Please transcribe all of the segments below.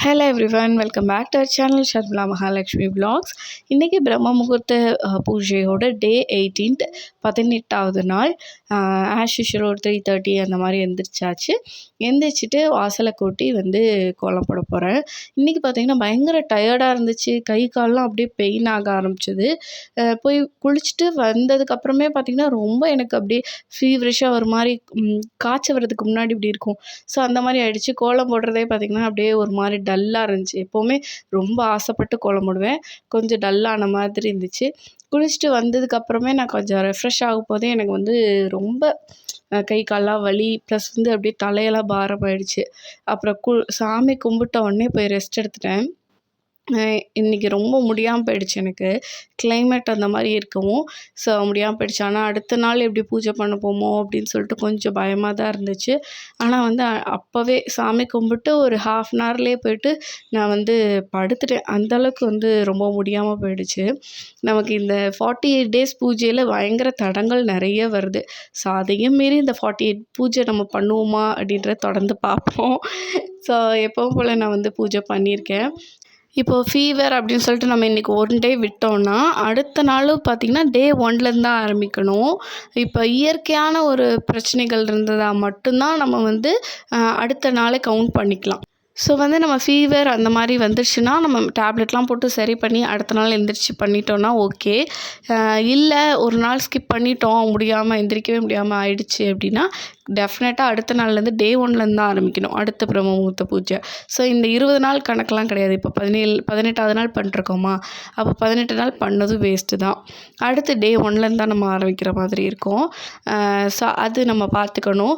Everyone welcome back to our channel Sharmila Mahalakshmi blogs இன்றைக்கி பிரம்ம முகூர்த்த பூஜையோட டே எயிட்டீன்த் பதினெட்டாவது நாள். ஆஷ் யூஷுவல் ஒரு த்ரீ தேர்ட்டி அந்த மாதிரி எந்திரிச்சாச்சு. எந்திரிச்சிட்டு வாசலை கூட்டி வந்து கோலம் போட போகிறேன் இன்றைக்கி பார்த்தீங்கன்னா பயங்கர டயர்டாக இருந்துச்சு. கை கால்லாம் அப்படியே பெயின் ஆக ஆரம்பிச்சது. போய் குளிச்சுட்டு வந்ததுக்கப்புறமே பார்த்திங்கன்னா ரொம்ப எனக்கு அப்படியே ஃபீவரிஷாக ஒரு மாதிரி காய்ச்ச காய்ச்சல் வர்றதுக்கு முன்னாடி இப்படி இருக்கும். ஸோ அந்த மாதிரி ஆகிடுச்சு கோலம் போடுறதே பார்த்திங்கன்னா அப்படியே ஒரு மாதிரி டல்லாக இருந்துச்சு. எப்போவுமே ரொம்ப ஆசைப்பட்டு கோலம் போடுவேன். கொஞ்சம் டல்லான மாதிரி இருந்துச்சு. குளிச்சுட்டு வந்ததுக்கப்புறமே நான் கொஞ்சம் ரெஃப்ரெஷ் ஆகும் போதே எனக்கு வந்து ரொம்ப கை காலெலாம் வலி ப்ளஸ் வந்து அப்படியே தலையெல்லாம் பாரமாயிடுச்சு. அப்புறம் கு சாமி கும்பிட்ட உடனே போய் ரெஸ்ட் எடுத்துட்டேன். இன்றைக்கி இன்னைக்கு ரொம்ப முடியாமல் போயிடுச்சு எனக்கு. கிளைமேட் அந்த மாதிரி இருக்கவும் ஸோ முடியாமல் போயிடுச்சு. ஆனால் அடுத்த நாள் எப்படி பூஜை பண்ண போமோ அப்படின்னு சொல்லிட்டு கொஞ்சம் பயமாக தான் இருந்துச்சு. ஆனால் வந்து அப்போவே சாமி கும்பிட்டு ஒரு ஹாஃப் அன் ஹவர்லேயே போயிட்டு நான் வந்து படுத்துட்டேன். அந்தளவுக்கு வந்து ரொம்ப முடியாமல் போயிடுச்சு. நமக்கு இந்த ஃபார்ட்டி எயிட் டேஸ் பூஜையில் பயங்கர தடங்கள் நிறைய வருது. ஸோ அதையும் மீறி இந்த ஃபார்ட்டி எயிட் பூஜை நம்ம பண்ணுவோமா அப்படின்றத தொடர்ந்து பார்ப்போம். ஸோ எப்பவும் போல் நான் வந்து பூஜை பண்ணியிருக்கேன். இப்போது ஃபீவர் அப்படின்னு சொல்லிட்டு நம்ம இன்றைக்கி ஒன் டே விட்டோம்னா அடுத்த நாள் பார்த்திங்கன்னா டே ஒன்லேருந்து தான் ஆரம்பிக்கணும். இப்போ இயற்கையான ஒரு பிரச்சனைகள் இருந்ததாக மட்டும்தான் நம்ம வந்து அடுத்த நாளை கவுண்ட் பண்ணிக்கலாம். ஸோ வந்து நம்ம ஃபீவர் அந்த மாதிரி வந்துருச்சுன்னா நம்ம டேப்லெட்லாம் போட்டு சரி பண்ணி அடுத்த நாள் எந்திரிச்சு பண்ணிட்டோம்னா ஓகே இல்லை ஒரு நாள் ஸ்கிப் பண்ணிட்டோம் முடியாமல் எந்திரிக்கவே முடியாமல் ஆயிடுச்சு அப்படின்னா டெஃபினட்டாக அடுத்த நாள்லேருந்து டே ஒன்லேருந்து தான் ஆரம்பிக்கணும். அடுத்த பிரம்ம முகூர்த்த பூஜை. ஸோ இந்த இருபது நாள் கணக்கெலாம் கிடையாது. இப்போ பதினேழு பதினெட்டாவது நாள் பண்ணிருக்கோமா? அப்போ பதினெட்டு நாள் பண்ணதும் வேஸ்ட்டு தான். அடுத்து டே ஒன்லேருந்து தான் நம்ம ஆரம்பிக்கிற மாதிரி இருக்கும். ஸோ அது நம்ம பார்த்துக்கணும்.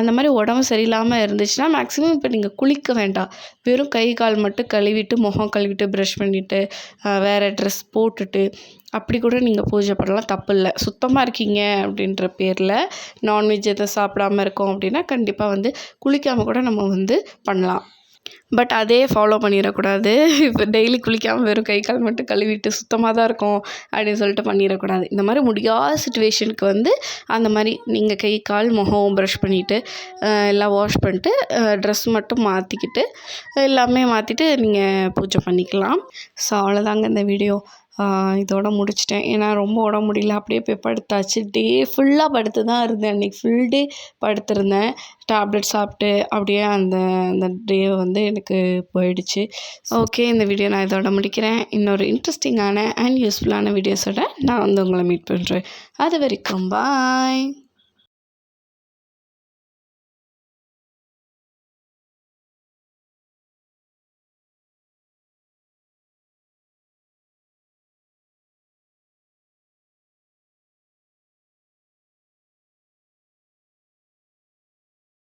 அந்த மாதிரி உடம்பு சரியில்லாமல் இருந்துச்சுன்னா மேக்ஸிமம் இப்போ நீங்கள் குளிக்க வேண்டாம். வெறும் கை கால் மட்டும் கழுவிட்டு முகம் கழுவிட்டு ப்ரஷ் பண்ணிவிட்டு வேறு ட்ரெஸ் போட்டுட்டு அப்படி கூட நீங்கள் பூஜை பண்ணலாம். தப்பு இல்லை சுத்தமாக இருக்கீங்க அப்படின்ற பேரில் நான்வெஜ் எதை சாப்பிடாம இருக்கோம் அப்படின்னா கண்டிப்பாக வந்து குளிக்காமல் கூட நம்ம வந்து பண்ணலாம். பட் அதே ஃபாலோ பண்ணிடக்கூடாது. இப்போ டெய்லி குளிக்காமல் வெறும் கை கால் மட்டும் கழுவிட்டு சுத்தமாக தான் இருக்கும் அப்படின்னு சொல்லிட்டு பண்ணிடக்கூடாது. இந்த மாதிரி முடியாத சுச்சுவேஷனுக்கு வந்து அந்த மாதிரி நீங்கள் கை கால் முகம் ப்ரஷ் பண்ணிவிட்டு எல்லாம் வாஷ் பண்ணிட்டு ட்ரெஸ் மட்டும் மாற்றிக்கிட்டு எல்லாமே மாற்றிட்டு நீங்கள் பூஜை பண்ணிக்கலாம். ஸோ அவ்வளோதாங்க இந்த வீடியோ இதோட முடிச்சிட்டேன். ஏன்னா ரொம்ப உடம்பு முடியல. அப்படியே போய் படுத்தாச்சு. டே ஃபுல்லாக படுத்து தான் இருந்தேன். அன்றைக்கி ஃபுல் டே படுத்திருந்தேன். டேப்லெட் சாப்பிட்டு அப்படியே அந்த அந்த டே வந்து எனக்கு போயிடுச்சு. ஓகே இந்த வீடியோ நான் இதோட முடிக்கிறேன். இன்னொரு இன்ட்ரெஸ்டிங்கான அண்ட் யூஸ்ஃபுல்லான வீடியோஸோட நான் வந்து உங்களை மீட் பண்ணுறேன் அது வரைக்கும் பாய்